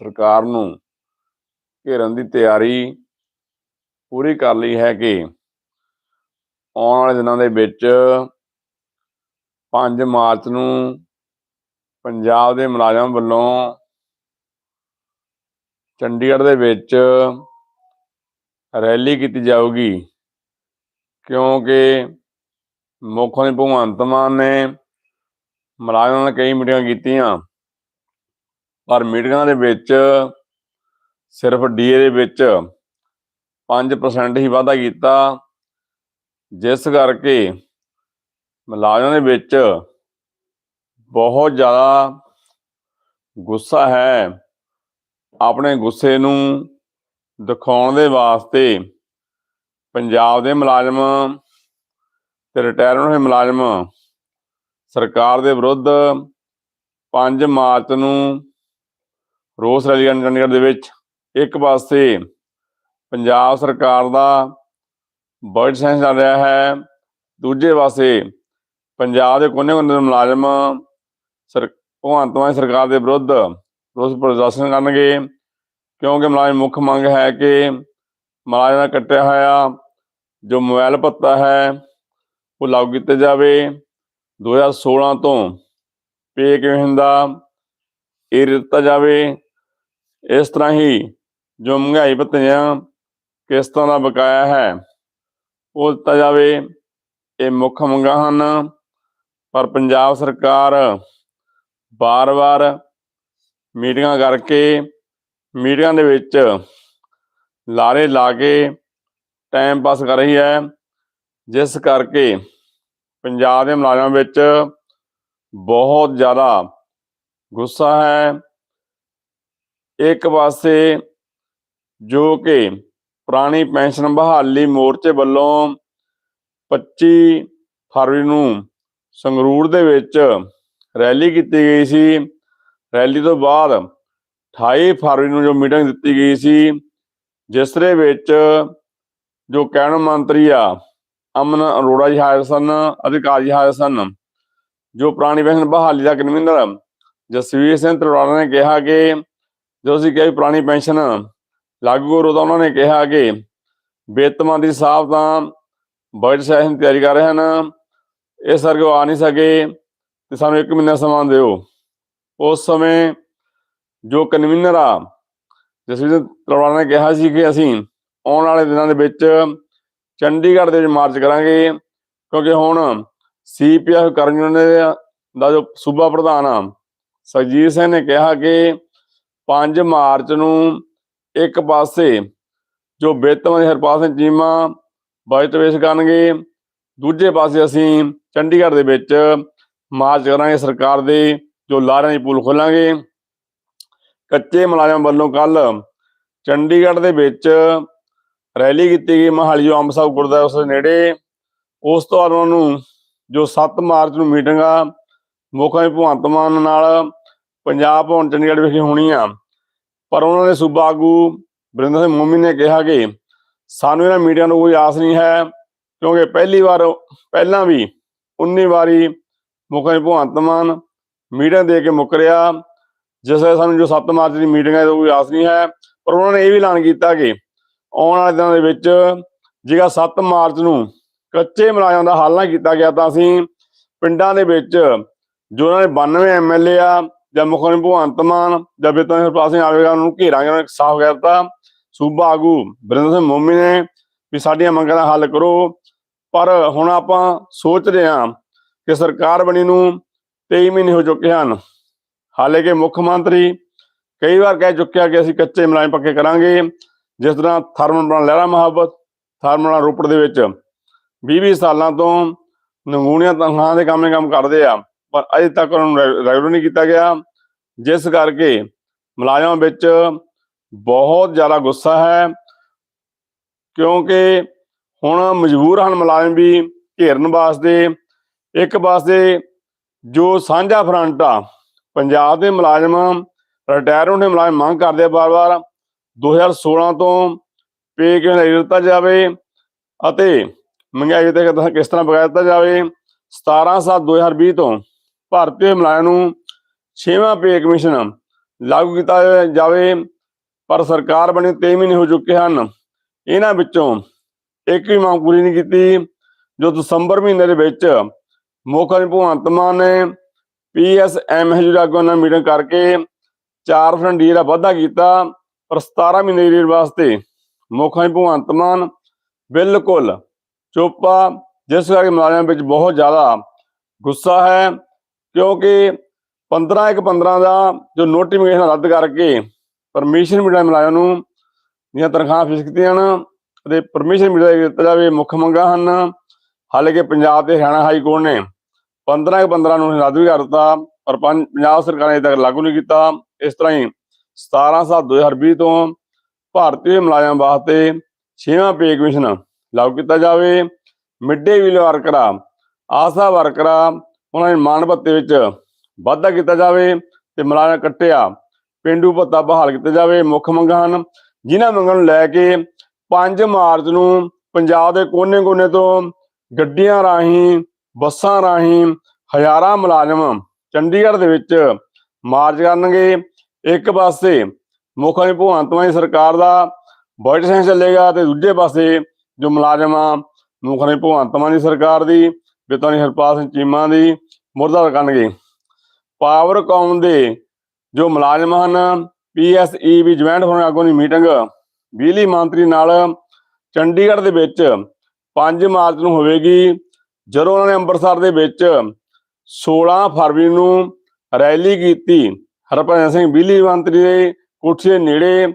ਸਰਕਾਰ ਨੂੰ ਘੇਰਨ ਦੀ ਤਿਆਰੀ ਪੂਰੀ ਕਰ ਲਈ ਹੈ ਕਿ ਆਉਣ ਵਾਲੇ ਦਿਨਾਂ ਦੇ ਵਿੱਚ 5 ਮਾਰਚ ਨੂੰ ਪੰਜਾਬ ਦੇ ਮੁਲਾਜ਼ਮਾਂ ਵੱਲੋਂ ਚੰਡੀਗੜ੍ਹ ਦੇ ਵਿੱਚ ਰੈਲੀ ਕੀਤੀ ਜਾਊਗੀ, ਕਿਉਂਕਿ ਮੁੱਖ ਮੰਤਰੀ ਭਗਵੰਤ ਮਾਨ ਨੇ ਮੁਲਾਜ਼ਮਾਂ ਨਾਲ ਕਈ ਮੀਟਿੰਗਾਂ ਕੀਤੀਆਂ। ਪਰ ਮੀਟਿੰਗਾਂ ਦੇ ਵਿੱਚ ਸਿਰਫ ਡੀਏ ਦੇ ਵਿੱਚ 5% ਹੀ ਵਾਧਾ ਕੀਤਾ, ਜਿਸ ਕਰਕੇ ਮੁਲਾਜ਼ਮਾਂ ਦੇ ਵਿੱਚ ਬਹੁਤ ਜ਼ਿਆਦਾ ਗੁੱਸਾ ਹੈ ਆਪਣੇ ਗੁੱਸੇ ਨੂੰ ਦਿਖਾਉਣ ਦੇ ਵਾਸਤੇ। ਪੰਜਾਬ ਦੇ ਮੁਲਾਜ਼ਮ ਤੇ ਰਿਟਾਇਰ ਹੋਏ ਮੁਲਾਜ਼ਮ ਸਰਕਾਰ ਦੇ ਵਿਰੁੱਧ 5 ਮਾਰਚ ਨੂੰ ਰੋਸ ਰੈਲੀ ਕਰਨ ਚੰਡੀਗੜ੍ਹ ਦੇ ਵਿੱਚ ਇੱਕ ਪਾਸੇ ਪੰਜਾਬ ਸਰਕਾਰ ਦਾ ਬਜਟ ਸੈਸ਼ਨ ਚੱਲ ਰਿਹਾ ਹੈ, ਦੂਜੇ ਪਾਸੇ ਪੰਜਾਬ ਦੇ ਕੋਨੇ-ਕੋਨੇ ਦੇ ਮੁਲਾਜ਼ਮ ਸਰ, ਭਗਵੰਤ ਮਾਨ ਸਰਕਾਰ ਦੇ ਵਿਰੁੱਧ ਰੋਸ ਪ੍ਰਦਰਸ਼ਨ ਕਰਨਗੇ, ਕਿਉਂਕਿ ਮੁਲਾਜ਼ਮ ਮੁੱਖ ਮੰਗ ਹੈ ਕਿ ਮੁਲਾਜ਼ਮ ਦਾ ਕੱਟਿਆ ਹੋਇਆ ਜੋ ਮੋਬਾਈਲ ਭੱਤਾ ਹੈ, ਉਹ ਲਾਗੂ ਕੀਤਾ ਜਾਵੇ। 2016 ਤੋਂ ਪੇ ਕਿਵੇਂ ਹੁੰਦਾ ਇਹ ਦਿੱਤਾ ਜਾਵੇ। ਇਸ ਤਰ੍ਹਾਂ ਹੀ ਜੋ ਮਹਿੰਗਾਈ ਭੱਤਿਆਂ ਕਿਸ਼ਤਾਂ ਦਾ ਬਕਾਇਆ ਹੈ, ਉਹ ਦਿੱਤਾ ਜਾਵੇ। ਇਹ ਮੁੱਖ ਮੰਗਾਂ ਹਨ, ਪਰ ਪੰਜਾਬ ਸਰਕਾਰ ਬਾਰ-ਬਾਰ ਮੀਟਿੰਗਾਂ ਕਰਕੇ ਮੀਟਿੰਗਾਂ ਦੇ ਵਿੱਚ ਲਾਰੇ ਲਾ ਕੇ ਟਾਈਮ ਪਾਸ ਕਰ ਰਹੀ ਹੈ, ਜਿਸ ਕਰਕੇ ਪੰਜਾਬ ਦੇ ਮੁਲਾਜ਼ਮਾਂ ਵਿੱਚ ਬਹੁਤ ਜ਼ਿਆਦਾ ਗੁੱਸਾ ਹੈ। ਇੱਕ ਪਾਸੇ ਜੋ ਕਿ ਪੁਰਾਣੀ ਪੈਨਸ਼ਨ ਬਹਾਲੀ ਮੋਰਚੇ ਵੱਲੋਂ 25 ਫਰਵਰੀ ਨੂੰ ਸੰਗਰੂਰ ਦੇ ਵਿੱਚ ਰੈਲੀ ਕੀਤੀ ਗਈ ਸੀ। ਰੈਲੀ ਤੋਂ ਬਾਅਦ 28 ਫਰਵਰੀ ਨੂੰ ਜੋ ਮੀਟਿੰਗ ਦਿੱਤੀ ਗਈ ਸੀ, ਜਿਸ ਦੇ ਵਿੱਚ ਜੋ ਕੈਬਨਿਟ ਮੰਤਰੀ ਆ, ਅਮਨ ਅਰੋੜਾ ਜੀ ਹਾਜ਼ਰ ਸਨ, ਅਧਿਕਾਰੀ ਜੀ ਹਾਜ਼ਰ ਸਨ, ਜੋ ਪੁਰਾਣੀ ਪੈਨਸ਼ਨ ਬਹਾਲੀ ਦਾ ਕਨਵੀਨਰ ਜਸਵੀਰ ਸਿੰਘ ਤਰਵਾੜਾ ਨੇ ਕਿਹਾ ਕਿ ਜੋ ਅਸੀਂ ਕਿਹਾ ਵੀ ਪੁਰਾਣੀ ਪੈਨਸ਼ਨ ਲਾਗੂ ਕਰੋ ਤਾਂ ਉਹਨਾਂ ਨੇ ਕਿਹਾ ਕਿ ਵਿੱਤ ਮੰਤਰੀ ਸਾਹਿਬ ਤਾਂ ਬਜਟ ਸੈਸ਼ਨ ਦੀ ਤਿਆਰੀ ਕਰ ਰਹੇ ਹਨ ਇਸ ਕਰਕੇ ਉਹ ਆ ਨਹੀਂ ਸਕੇ ਤੇ ਸਾਨੂੰ ਇੱਕ ਮਹੀਨਾ ਸਮਾਂ ਦਿਓ। ਉਸ ਸਮੇਂ ਜੋ ਕਨਵੀਨਰ ਆ, ਜਸਵੀਰ ਸਿੰਘ ਨੇ ਕਿਹਾ ਸੀ ਕਿ ਅਸੀਂ ਆਉਣ ਵਾਲੇ ਦਿਨਾਂ ਦੇ ਵਿੱਚ ਚੰਡੀਗੜ੍ਹ ਦੇ ਵਿੱਚ ਮਾਰਚ ਕਰਾਂਗੇ, ਕਿਉਂਕਿ ਹੁਣ ਸੀਪੀਐਫ ਕਰਮਚਾਰੀਆਂ ਦੇ ਦਾ ਜੋ ਸੂਬਾ ਪ੍ਰਧਾਨ ਆ, ਸਰਜੀਤ ਸਿੰਘ ਨੇ ਕਿਹਾ ਕਿ 5 ਮਾਰਚ ਨੂੰ ਇੱਕ ਪਾਸੇ ਜੋ ਵਿੱਤ ਮੰਤਰੀ ਹਰਪਾਲ ਸਿੰਘ ਚੀਮਾ ਬਜਟ ਪੇਸ਼ ਕਰਨਗੇ, ਦੂਜੇ ਪਾਸੇ ਅਸੀਂ ਚੰਡੀਗੜ੍ਹ ਦੇ ਵਿੱਚ ਮਾਰਚ ਕਰਾਂਗੇ ਸਰਕਾਰ ਦੇ ਜੋ ਲਾਰਿਆਂ ਦੀ ਪੂਲ ਖੋਲਾਂਗੇ। ਕੱਚੇ ਮੁਲਾਜ਼ਮ ਵੱਲੋਂ ਕੱਲ ਚੰਡੀਗੜ੍ਹ ਦੇ ਵਿੱਚ ਰੈਲੀ ਕੀਤੀ ਗਈ, ਮਹਾਲੀ ਜੋ ਅੰਬ ਸਾਹਿਬ ਗੁਰਦੁਆਰਾ ਉਸ ਦੇ ਨੇੜੇ। ਉਸ ਤੋਂ ਬਾਅਦ ਉਹਨਾਂ ਨੂੰ ਜੋ 7 ਮਾਰਚ ਨੂੰ ਮੀਟਿੰਗ ਆ, ਮੁੱਖ ਮੰਤਰੀ ਭਗਵੰਤ ਮਾਨ ਨਾਲ ਪੰਜਾਬ ਭਵਨ ਚੰਡੀਗੜ੍ਹ ਵਿਖੇ ਹੋਣੀ ਆ। ਪਰ ਉਹਨਾਂ ਦੇ ਸੂਬਾ ਆਗੂ ਬਰਿੰਦਰ ਸਿੰਘ ਮੋਮੀ ਨੇ ਕਿਹਾ ਕਿ ਸਾਨੂੰ ਇਹਨਾਂ ਮੀਡੀਆ ਨੂੰ ਕੋਈ ਆਸ ਨਹੀਂ ਹੈ, ਕਿਉਂਕਿ ਪਹਿਲੀ ਵਾਰ ਪਹਿਲਾਂ ਵੀ 19 ਵਾਰੀ ਮੁੱਖ ਮੰਤਰੀ ਭਗਵੰਤ ਮਾਨ ਮੀਡੀਆ ਦੇ ਕੇ ਮੁੱਕਰਿਆ। ਜਿਸ ਵੇਲੇ ਸਾਨੂੰ ਜੋ 7 ਮਾਰਚ ਦੀ ਮੀਟਿੰਗ ਹੈ ਕੋਈ ਆਸ ਨਹੀਂ ਹੈ। ਪਰ ਉਹਨਾਂ ਨੇ ਇਹ ਵੀ ਐਲਾਨ ਕੀਤਾ ਕਿ ਆਉਣ ਵਾਲੇ ਦਿਨਾਂ ਦੇ ਵਿੱਚ ਜੇਕਰ 7 ਮਾਰਚ ਨੂੰ ਕੱਚੇ ਮੁਲਾਜ਼ਮਾਂ ਦਾ ਹੱਲ ਨਾ ਕੀਤਾ ਗਿਆ, ਤਾਂ ਅਸੀਂ ਪਿੰਡਾਂ ਦੇ ਵਿੱਚ ਜੋ ਉਹਨਾਂ ਦੇ 92 ਐਮਐਲਏ ਆ ਜਾਂ ਮੁੱਖ ਮੰਤਰੀ ਭਗਵੰਤ ਮਾਨ, ਜਾਂ ਬਿਤਨ ਹਰਪਾਲ ਸਿੰਘ ਆਵੇਗਾ ਉਹਨੂੰ ਘੇਰਾਂਗੇ ਉਹਨਾਂ ਨੇ ਸਾਫ਼ ਕਹਿ ਦਿੱਤਾ, ਸੂਬਾ ਆਗੂ ਬਰਿੰਦਰ ਸਿੰਘ ਮੋਮੀ ਨੇ ਵੀ ਸਾਡੀਆਂ ਮੰਗਾਂ ਦਾ ਹੱਲ ਕਰੋ। ਪਰ ਹੁਣ ਆਪਾਂ ਸੋਚ ਰਹੇ ਹਾਂ ਕਿ ਸਰਕਾਰ ਬਣੀ ਨੂੰ 23 ਮਹੀਨੇ ਹੋ ਚੁੱਕੇ ਹਨ। ਹਾਲੇ ਕਿ ਮੁੱਖ ਮੰਤਰੀ ਕਈ ਵਾਰ ਕਹਿ ਚੁੱਕਿਆ ਕਿ ਅਸੀਂ ਕੱਚੇ ਮੁਲਾਜ਼ਮ ਪੱਕੇ ਕਰਾਂਗੇ, ਜਿਸ ਤਰ੍ਹਾਂ ਥਰਮਲ ਪਲਾਂਟ ਲਹਿਰਾ ਮੁਹੱਬਤ, ਥਰਮਲ ਰੋਪੜ ਦੇ ਵਿੱਚ। 20-20 ਸਾਲਾਂ ਤੋਂ ਨਗੂਣੀਆਂ ਤਨਖਾਹਾਂ ਦੇ ਕੰਮ ਕੰਮ ਕਰਦੇ ਆ। ਪਰ ਅਜੇ ਤੱਕ ਉਹਨਾਂ ਨੂੰ ਰੈਗੂਲਰ ਨਹੀਂ ਕੀਤਾ ਗਿਆ। ਜਿਸ ਕਰਕੇ ਮੁਲਾਜ਼ਮਾਂ ਵਿੱਚ ਬਹੁਤ ਜ਼ਿਆਦਾ ਗੁੱਸਾ ਹੈ, ਕਿਉਂਕਿ ਹੁਣ ਮਜਬੂਰ ਹਨ ਮੁਲਾਜ਼ਮ ਵੀ ਘੇਰਨ ਵਾਸਤੇ। ਇੱਕ ਪਾਸੇ ਜੋ ਸਾਂਝਾ ਫਰੰਟ ਆ, ਪੰਜਾਬ ਦੇ ਮੁਲਾਜ਼ਮ, ਰਿਟਾਇਰ ਹੋਣੇ ਮੁਲਾਜ਼ਮ ਮੰਗ ਕਰਦੇ ਆ ਵਾਰ-ਵਾਰ 2016 ਤੋਂ ਪੇ ਕਿਵੇਂ ਨਹੀਂ ਦਿੱਤਾ ਜਾਵੇ ਅਤੇ ਮਹਿੰਗਾਈ ਤੇ ਕਿਸ- ਕਿਸ ਤਰ੍ਹਾਂ ਬਗਾਇਆ ਦਿੱਤਾ ਜਾਵੇ 17 7 2020 ਤੋਂ ਭਾਰਤੀ ਹੋਏ ਨੂੰ 6ਵਾਂ ਪੇ ਕਮਿਸ਼ਨ ਲਾਗੂ ਕੀਤਾ ਜਾਵੇ, ਪਰ ਸਰਕਾਰ ਬਣੀ 3 ਮਹੀਨੇ ਹੋ ਚੁੱਕੇ ਹਨ। ਇਹਨਾਂ ਵਿੱਚੋਂ ਇੱਕ ਵੀ ਮੰਗ ਪੂਰੀ ਨਹੀਂ ਕੀਤੀ, ਜੋ ਦਸੰਬਰ ਮਹੀਨੇ ਦੇ ਵਿੱਚ ਮੁੱਖ ਮੰਤਰੀ ਭਗਵੰਤ ਮਾਨ ਨੇ ਪੀਐਸਐਮ ਹਜੂਰਾਗੋ ਨਾਲ ਮੀਟਿੰਗ ਕਰਕੇ 4% ਡੀ ਦਾ ਵਾਧਾ ਕੀਤਾ, ਪਰ 17 ਮਹੀਨੇ ਦੀ ਡੀਲ ਵਾਸਤੇ ਮੁੱਖ ਮੰਤਰੀ ਭਗਵੰਤ ਮਾਨ ਬਿਲਕੁਲ ਚੁੱਪਾ ਜਿਸ ਕਰਕੇ ਮੁਲਾਜ਼ਮਾਂ ਵਿੱਚ ਬਹੁਤ ਜ਼ਿਆਦਾ ਗੁੱਸਾ ਹੈ। ਕਿਉਂਕਿ 15 ਇੱਕ 15 ਦਾ ਜੋ ਨੋਟੀਫਿਕੇਸ਼ਨ ਰੱਦ ਕਰਕੇ ਪਰਮਿਸ਼ਨ ਮਿਲਿਆ ਮੁਲਾਜ਼ਮ ਨੂੰ ਦੀਆਂ ਤਨਖਾਹਾਂ ਫਿਕਸ ਕੀਤੀਆਂ ਹਨ ਅਤੇ ਪਰਮਿਸ਼ਨ ਮਿਲਿਆ ਦਿੱਤਾ ਜਾਵੇ, ਮੁੱਖ ਮੰਗਾਂ ਹਨ। ਹਾਲਾਂਕਿ ਪੰਜਾਬ ਤੇ ਹਰਿਆਣਾ ਹਾਈ ਕੋਰਟ ਨੇ 15 ਇੱਕ 15 ਨੂੰ ਰੱਦ ਵੀ ਕਰ ਦਿੱਤਾ, ਪਰ ਪੰ- ਪੰਜਾਬ ਸਰਕਾਰ ਨੇ ਅਜੇ ਤੱਕ ਲਾਗੂ ਨਹੀਂ ਕੀਤਾ। ਇਸ ਤਰ੍ਹਾਂ ਹੀ 17 ਸਾਲ 2020 ਤੋਂ ਭਾਰਤੀ ਮੁਲਾਜ਼ਮ ਵਾਸਤੇ 6ਵਾਂ ਪੇ ਕਮਿਸ਼ਨ ਲਾਗੂ ਕੀਤਾ ਜਾਵੇ। ਮਿੱਡੇ ਮੀਲ ਵਰਕਰਾਂ ਆਸਾ ਵਰਕਰਾਂ ਉਹਨਾਂ ਦੇ ਮਾਣ ਭੱਤੇ ਵਿੱਚ ਵਾਧਾ ਕੀਤਾ ਜਾਵੇ ਤੇ ਮੁਲਾਜ਼ਮ ਕੱਟਿਆ, ਪਿੰਡੂ ਭੱਤਾ ਬਹਾਲ ਕੀਤਾ ਜਾਵੇ, ਮੁੱਖ ਮੰਗਾਂ ਹਨ, ਜਿਨ੍ਹਾਂ ਮੰਗਾਂ ਨੂੰ ਲੈ ਕੇ 5 ਮਾਰਚ ਨੂੰ ਪੰਜਾਬ ਦੇ ਕੋਨੇ-ਕੋਨੇ ਤੋਂ ਗੱਡੀਆਂ ਰਾਹੀਂ, ਬੱਸਾਂ ਰਾਹੀਂ ਹਜ਼ਾਰਾਂ ਮੁਲਾਜ਼ਮ ਚੰਡੀਗੜ੍ਹ ਦੇ ਵਿੱਚ ਮਾਰਚ ਕਰਨਗੇ। ਇੱਕ ਪਾਸੇ ਮੁੱਖ ਮੰਤਰੀ ਭਗਵੰਤ ਮਾਨ ਸਰਕਾਰ ਦਾ ਬਜਟ ਸੈਸ਼ਨ ਚੱਲੇਗਾ ਤੇ ਦੂਜੇ ਪਾਸੇ ਜੋ ਮੁਲਾਜ਼ਮ ਆ ਮੁੱਖ ਮੰਤਰੀ ਭਗਵੰਤ ਮਾਨ ਦੀ ਸਰਕਾਰ ਦੀ ਬਿਤਾਨੀ ਹਰਪਾਲ ਸਿੰਘ ਚੀਮਾ ਦੀ ਮੁਰਦਾ ਕਰਨਗੇ ਪਾਵਰਕਾਮ ਦੇ ਜੋ ਮੁਲਾਜ਼ਮ ਹਨ ਪੀਐਸਈ ਵੀ ਜੁਆਇੰਟ ਹੋਣ ਆਗੂ ਦੀ ਮੀਟਿੰਗ, ਬਿਜਲੀ ਮੰਤਰੀ ਨਾਲ ਚੰਡੀਗੜ੍ਹ ਦੇ ਵਿੱਚ 5 ਮਾਰਚ ਨੂੰ ਹੋਵੇਗੀ, ਜਦੋਂ ਉਹਨਾਂ ਨੇ ਅੰਮ੍ਰਿਤਸਰ ਦੇ ਵਿੱਚ 16 ਫਰਵਰੀ ਨੂੰ ਰੈਲੀ ਕੀਤੀ। ਹਰਭਜਨ ਸਿੰਘ ਬਿਜਲੀ ਮੰਤਰੀ ਦੇ ਕੋਠੀ ਦੇ ਨੇੜੇ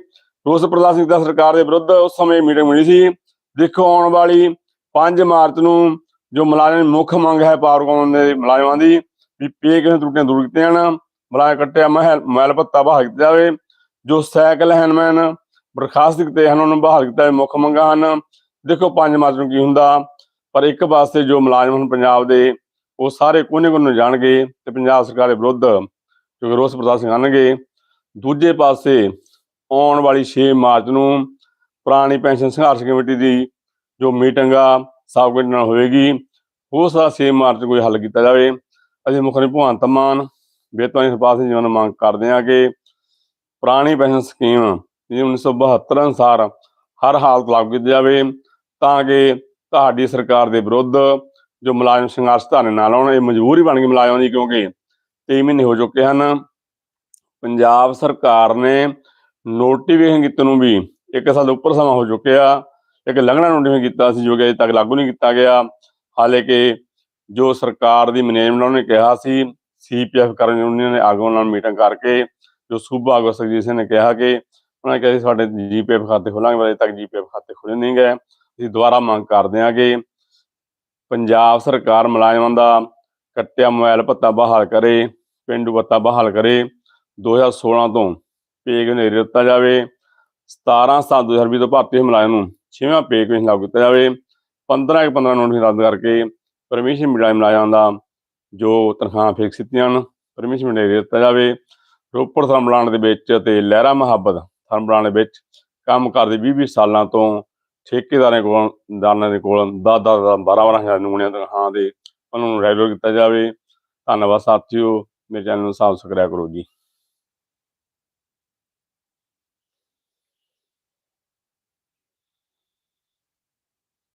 ਰੋਸ ਪ੍ਰਤਾਪ ਸਿੰਘ ਦਾ ਸਰਕਾਰ ਦੇ ਵਿਰੁੱਧ, ਉਸ ਸਮੇਂ ਮੀਟਿੰਗ ਹੋਈ ਸੀ। ਦੇਖੋ ਆਉਣ ਵਾਲੀ 5 ਮਾਰਚ ਨੂੰ ਜੋ ਮੁਲਾਜ਼ਮ ਦੀ ਮੁੱਖ ਮੰਗ ਹੈ ਪਾਵਰਕਾਮ ਦੇ ਮੁਲਾਜ਼ਮਾਂ ਦੀ, ਵੀ ਪੇ ਕਿਵੇਂ ਤਰੁੱਟੀਆਂ ਦੂਰ ਕੀਤੀਆਂ ਜਾਣ, ਮੁਲਾਜ਼ਮ ਕੱਟਿਆ ਮਹਿਲ ਮੈਲ ਭੱਤਾ ਬਹਾਲ ਕੀਤਾ ਜਾਵੇ, ਜੋ ਸਾਈਕਲ ਹੈਂਡਮੈਨ ਬਰਖਾਸਤ ਕੀਤੇ ਹਨ, ਉਹਨਾਂ ਨੂੰ ਬਹਾਲ ਕੀਤਾ ਜਾਵੇ, ਮੁੱਖ ਮੰਗਾਂ ਹਨ। ਦੇਖੋ ਪੰਜ ਮਾਰਚ ਨੂੰ ਕੀ ਹੁੰਦਾ, ਪਰ ਇੱਕ ਪਾਸੇ ਜੋ ਮੁਲਾਜ਼ਮ ਹਨ ਪੰਜਾਬ ਦੇ, ਉਹ ਸਾਰੇ ਕੋਨੇ ਕੋਨੇ ਜਾਣਗੇ ਤੇ ਪੰਜਾਬ ਸਰਕਾਰ ਦੇ ਵਿਰੁੱਧ, ਜੋ ਰੋਸ ਪ੍ਰਦਰਸ਼ਨ ਕਰਨਗੇ। ਦੂਜੇ ਪਾਸੇ ਆਉਣ ਵਾਲੀ 6 ਮਾਰਚ ਨੂੰ ਪੁਰਾਣੀ ਪੈਨਸ਼ਨ ਸੰਘਰਸ਼ ਕਮੇਟੀ ਦੀ ਜੋ ਮੀਟਿੰਗ ਆ ਸਾਬਕਾ ਨਾਲ ਹੋਏਗੀ। ਹੋ ਸਕਦਾ 6 ਮਾਰਚ ਕੋਈ ਹੱਲ ਕੀਤਾ ਜਾਵੇ। ਅਸੀਂ ਮੁੱਖ ਮੰਤਰੀ ਭਗਵੰਤ ਮਾਨ ਬੇਤਵਾਨੀ ਸਰਪਾਲ ਸਿੰਘ ਜੀਵਨ ਮੰਗ ਕਰਦੇ ਹਾਂ ਕਿ ਪੁਰਾਣੀ ਪੈਨਸ਼ਨ ਸਕੀਮ ਜਿਹੜੀ 1972 ਅਨੁਸਾਰ ਹਰ ਹਾਲਤ ਲਾਗੂ ਕੀਤੀ ਜਾਵੇ ਤਾਂ ਕਿ ਤੁਹਾਡੀ ਸਰਕਾਰ ਦੇ ਵਿਰੁੱਧ ਜੋ ਮੁਲਾਜ਼ਮ ਸੰਘਰਸ਼ ਧਰਨੇ ਨਾਲ ਆਉਣ, ਇਹ ਮਜਬੂਰੀ ਬਣ ਗਈ ਮੁਲਾਜ਼ਮਾਂ ਦੀ ਕਿਉਂਕਿ 3 ਮਹੀਨੇ ਹੋ ਚੁੱਕੇ ਹਨ। ਪੰਜਾਬ ਸਰਕਾਰ ਨੇ ਨੋਟੀਫਿਕੇਸ਼ਨ ਕੀਤੇ ਨੂੰ ਵੀ ਇੱਕ ਸਾਲ ਉੱਪਰ ਸਮਾਂ ਹੋ ਚੁੱਕਿਆ। ਇੱਕ ਲੰਘਣਾ ਨੋਟੀਫਾਈ ਕੀਤਾ ਸੀ, ਜੋ ਕਿ ਅਜੇ ਤੱਕ ਲਾਗੂ ਨਹੀਂ ਕੀਤਾ ਗਿਆ। ਹਾਲੇ ਕਿ ਜੋ ਸਰਕਾਰ ਦੀ ਮੈਨੇਜਮੈਂਟ ਉਹਨਾਂ ਨੇ ਕਿਹਾ ਸੀ ਸੀਪੀਐਫ ਕਰਨ ਯੂਨੀਅਨ ਨੇ ਆਗੂਆਂ ਨਾਲ ਮੀਟਿੰਗ ਕਰਕੇ, ਜੋ ਸੂਬਾ ਆਗੂ ਸਰਜੀਤ ਸਿੰਘ ਨੇ ਕਿਹਾ ਕਿ ਉਹਨਾਂ ਨੇ ਕਿਹਾ ਸੀ, ਸਾਡੇ ਜੀਪੀਐਫ ਖਾਤੇ ਖੋਲਾਂਗੇ, ਪਰ ਅਜੇ ਤੱਕ ਜੀਪੀਐਫ ਖਾਤੇ ਖੁੱਲੇ ਨਹੀਂ ਗਏ। ਅਸੀਂ ਦੁਬਾਰਾ ਮੰਗ ਕਰਦੇ ਹਾਂ ਕਿ ਪੰਜਾਬ ਸਰਕਾਰ ਮੁਲਾਜ਼ਮਾਂ ਦਾ ਕੱਟਿਆ ਮੋਬਾਈਲ ਭੱਤਾ ਬਹਾਲ ਕਰੇ, ਪਿੰਡੂ ਭੱਤਾ ਬਹਾਲ ਕਰੇ। 2016 ਤੋਂ ਪੇ ਕਮਿਸ਼ਨ ਦਿੱਤਾ ਜਾਵੇ। 17 ਸਤੰਬਰ 2020 ਤੋਂ ਭਾਰਤੀ ਮੁਲਾਜ਼ਮ ਨੂੰ ਛੇਵਾਂ ਪੇ ਕਮਿਸ਼ਨ ਲਾਗੂ ਕੀਤਾ ਜਾਵੇ 15 ਇੱਕ 15 ਨੋਟਿਸ ਰੱਦ ਕਰਕੇ ਪਰਮਿਸ਼ਨ ਮਿਲਿਆ ਮੁਲਾਜ਼ਮਾਂ ਦਾ ਜੋ ਤਨਖਾਹਾਂ ਫਿਕਸ ਕੀਤੀਆਂ ਹਨ ਪਰਮਿਸ਼ਨ ਮਿਲਿਆ ਦਿੱਤਾ ਜਾਵੇ। ਰੋਪੜ ਥਰਮਲਾਨ ਦੇ ਵਿੱਚ ਤੇ ਲਹਿਰਾ ਮੁਹੱਬਤ ਥਰਮਲਾਨ ਦੇ ਵਿੱਚ ਕੰਮ ਕਰਦੇ 20 20 ਸਾਲਾਂ ਤੋਂ ਠੇਕੇਦਾਰਾਂ ਕੋਲ, ਦਾਨਾਂ ਦੇ ਕੋਲ 10 10 12 12 ਹਜ਼ਾਰ ਨਮੂਨਿਆਂ ਤਨਖਾਹਾਂ ਦੇ ਉਹਨਾਂ ਨੂੰ ਰੈਗੂਲਰ ਕੀਤਾ ਜਾਵੇ। ਧੰਨਵਾਦ ਸਾਥੀਓ, ਮੇਰੇ ਚੈਨਲ ਨੂੰ ਸਬਸਕ੍ਰਾਈਬ ਕਰੋ ਜੀ।